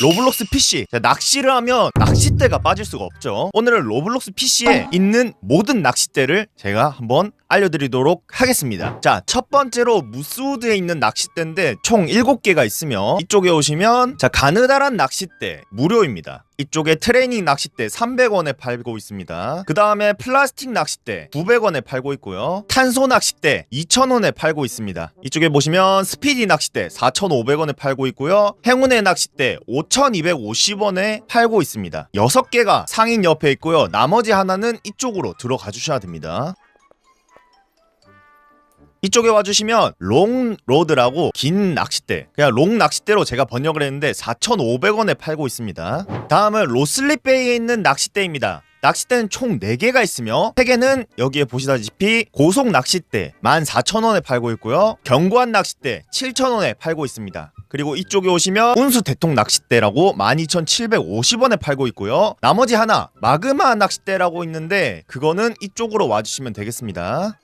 로블록스 PC 자, 낚시를 하면 낚싯대가 빠질 수가 없죠. 오늘은 로블록스 PC에 있는 모든 낚싯대를 제가 한번 알려드리도록 하겠습니다 자 첫 번째로 무스우드에 있는 낚싯대인데 총 7개가 있으며 이쪽에 오시면 자 가느다란 낚싯대 무료입니다 이쪽에 트레이닝 낚싯대 300원에 팔고 있습니다. 그 다음에 플라스틱 낚싯대 900원에 팔고 있고요. 탄소 낚싯대 2,000원에 팔고 있습니다. 이쪽에 보시면 스피디 낚싯대 4,500원에 팔고 있고요. 행운의 낚싯대 5,250원에 팔고 있습니다. 6개가 상인 옆에 있고요. 나머지 하나는 이쪽으로 들어가 주셔야 됩니다. 이쪽에 와주시면 롱로드라고 긴 낚싯대 그냥 롱 낚싯대로 제가 번역을 했는데 4,500원에 팔고 있습니다. 다음은 로슬립베이에 있는 낚싯대입니다. 낚싯대는 총 4개가 있으며 3개는 여기에 보시다시피 고속 낚싯대 14,000원에 팔고 있고요. 견고한 낚싯대 7,000원에 팔고 있습니다. 그리고 이쪽에 오시면 운수 대통 낚싯대라고 12,750원에 팔고 있고요. 나머지 하나 마그마 낚싯대라고 있는데 그거는 이쪽으로 와주시면 되겠습니다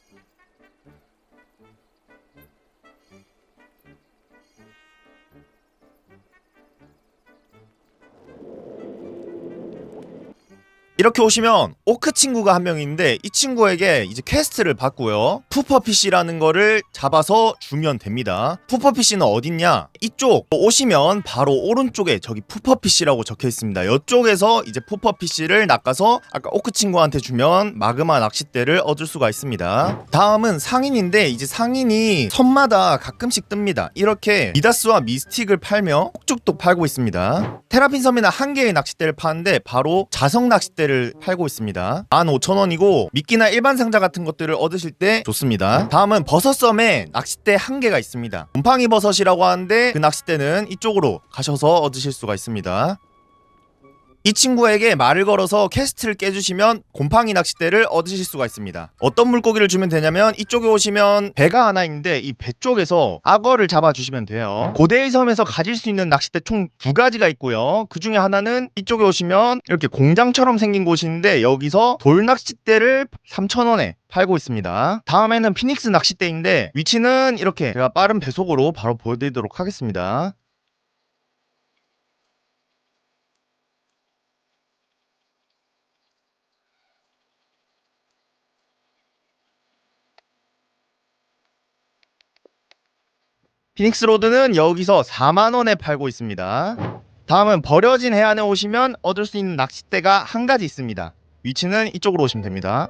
이렇게 오시면 오크 친구가 한 명 있는데 이 친구에게 이제 퀘스트를 받고요. 푸퍼피쉬라는 거를 잡아서 주면 됩니다. 푸퍼피쉬는 어딨냐? 이쪽 오시면 바로 오른쪽에 저기 푸퍼피쉬라고 적혀 있습니다. 이쪽에서 이제 푸퍼피쉬를 낚아서 아까 오크 친구한테 주면 마그마 낚싯대를 얻을 수가 있습니다. 다음은 상인인데 이제 상인이 섬마다 가끔씩 뜹니다. 이렇게 미다스와 미스틱을 팔며 폭죽도 팔고 있습니다. 테라핀 섬이나 한 개의 낚싯대를 파는데 바로 자석 낚싯대 를 팔고 있습니다. 15,000원이고 미끼나 일반 상자 같은 것들을 얻으실 때 좋습니다. 다음은 버섯섬에 낚싯대 한 개가 있습니다. 곰팡이 버섯이라고 하는데 그 낚싯대는 이쪽으로 가셔서 얻으실 수가 있습니다. 이 친구에게 말을 걸어서 캐스트를 깨주시면 곰팡이 낚싯대를 얻으실 수가 있습니다. 어떤 물고기를 주면 되냐면 이쪽에 오시면 배가 하나 있는데 이 배 쪽에서 악어를 잡아주시면 돼요. 고대의 섬에서 가질 수 있는 낚싯대 총 두 가지가 있고요. 그 중에 하나는 이쪽에 오시면 이렇게 공장처럼 생긴 있는데 여기서 돌 낚싯대를 3,000원에 팔고 있습니다. 다음에는 피닉스 낚싯대인데 위치는 이렇게 제가 빠른 배속으로 바로 보여드리도록 하겠습니다. 피닉스 로드는 여기서 4만원에 팔고 있습니다. 다음은 버려진 해안에 오시면 얻을 수 있는 낚싯대가 한 가지 있습니다. 위치는 이쪽으로 오시면 됩니다.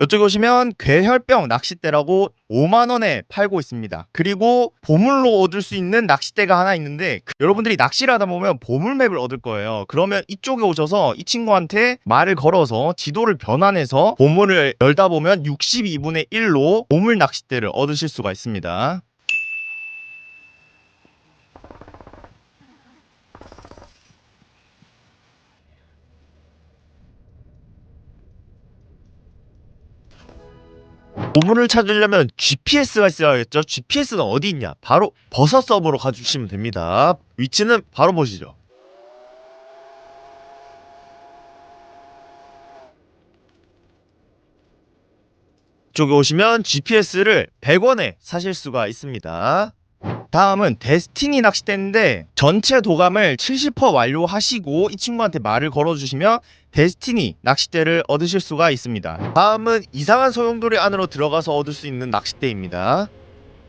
오시면 괴혈병 낚싯대라고 5만원에 팔고 있습니다. 그리고 보물로 얻을 수 있는 낚싯대가 하나 있는데 그- 여러분들이 낚시를 하다 보면 보물맵을 얻을 거예요. 그러면 이쪽에 오셔서 이 친구한테 말을 걸어서 지도를 변환해서 보물을 열다 보면 62분의 1로 보물 낚싯대를 얻으실 수가 있습니다. 보물을 찾으려면 GPS가 있어야겠죠. GPS는 어디 있냐? 바로 버섯 섬으로 가주시면 됩니다. 위치는 바로 보시죠. 이쪽에 오시면 GPS를 100원에 사실 수가 있습니다. 다음은 데스티니 낚싯대인데 전체 도감을 70% 완료하시고 이 친구한테 말을 걸어주시면 데스티니 낚싯대를 얻으실 수가 있습니다. 다음은 이상한 소용돌이 안으로 들어가서 얻을 수 있는 낚싯대입니다.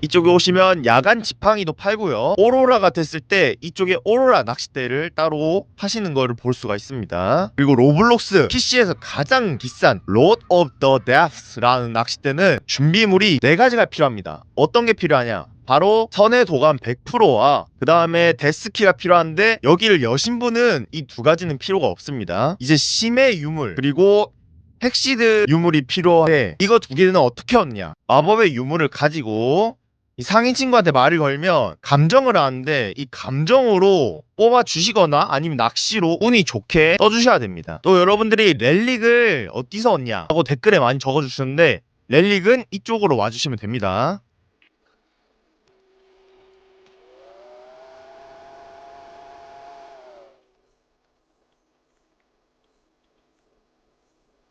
이쪽에 오시면 야간 지팡이도 팔고요. 오로라가 됐을 때 이쪽에 오로라 낚싯대를 따로 파시는 거를 볼 수가 있습니다. 그리고 로블록스 PC에서 가장 비싼 Lord of the Deaths라는 낚싯대는 준비물이 네 가지가 필요합니다. 어떤 게 필요하냐? 바로 선의 도감 100%와 그 다음에 데스키가 필요한데 여기를 여신 분은 이 두 가지는 필요가 없습니다. 이제 심해 유물 그리고 핵시드 유물이 필요해. 이거 두 개는 어떻게 얻냐? 마법의 유물을 가지고 이 상인 친구한테 말을 걸면 감정을 하는데 이 감정으로 뽑아 주시거나 아니면 낚시로 운이 좋게 떠주셔야 됩니다. 또 여러분들이 렐릭을 어디서 얻냐? 하고 댓글에 많이 적어주셨는데 렐릭은 이쪽으로 와주시면 됩니다.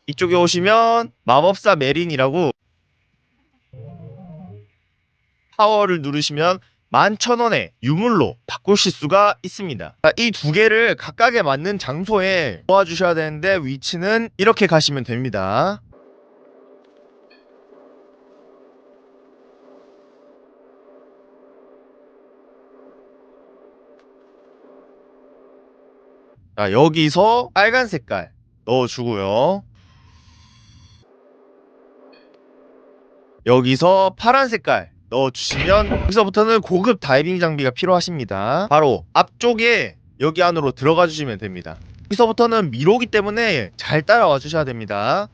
이쪽에 오시면 마법사 메린이라고 파워를 누르시면 11,000원에 유물로 바꾸실 수가 있습니다. 이 두 개를 각각에 맞는 장소에 모아주셔야 되는데 위치는 이렇게 가시면 됩니다. 자, 여기서 빨간 색깔 넣어주고요. 여기서 파란 색깔 넣어주시면 여기서부터는 고급 다이빙 장비가 필요하십니다. 바로 앞쪽에 여기 안으로 들어가 주시면 됩니다. 여기서부터는 미로기 때문에 잘 따라와 주셔야 됩니다.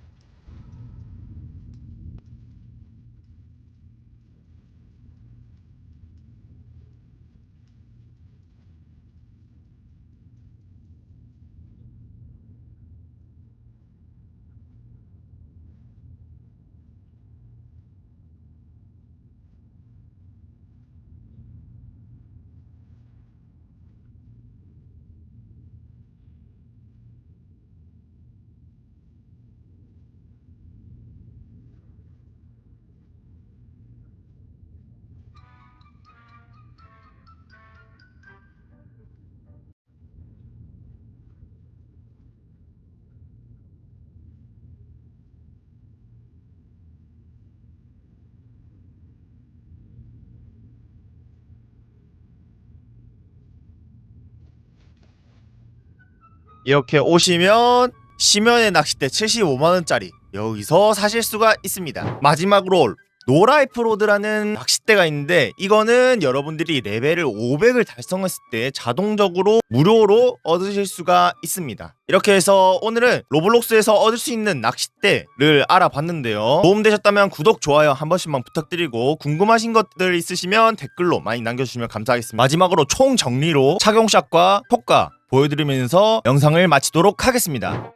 이렇게 오시면 심연의 낚싯대 75만원짜리 여기서 사실 수가 있습니다. 마지막으로 노라이프 로드라는 낚싯대가 있는데 이거는 여러분들이 레벨을 500을 달성했을 때 자동적으로 무료로 얻으실 수가 있습니다. 이렇게 해서 오늘은 로블록스에서 얻을 수 있는 낚싯대를 알아봤는데요. 도움되셨다면 구독, 좋아요 한 번씩만 부탁드리고 궁금하신 것들 있으시면 댓글로 많이 남겨주시면 감사하겠습니다. 마지막으로 총 정리로 착용샷과 효과 보여드리면서 영상을 마치도록 하겠습니다.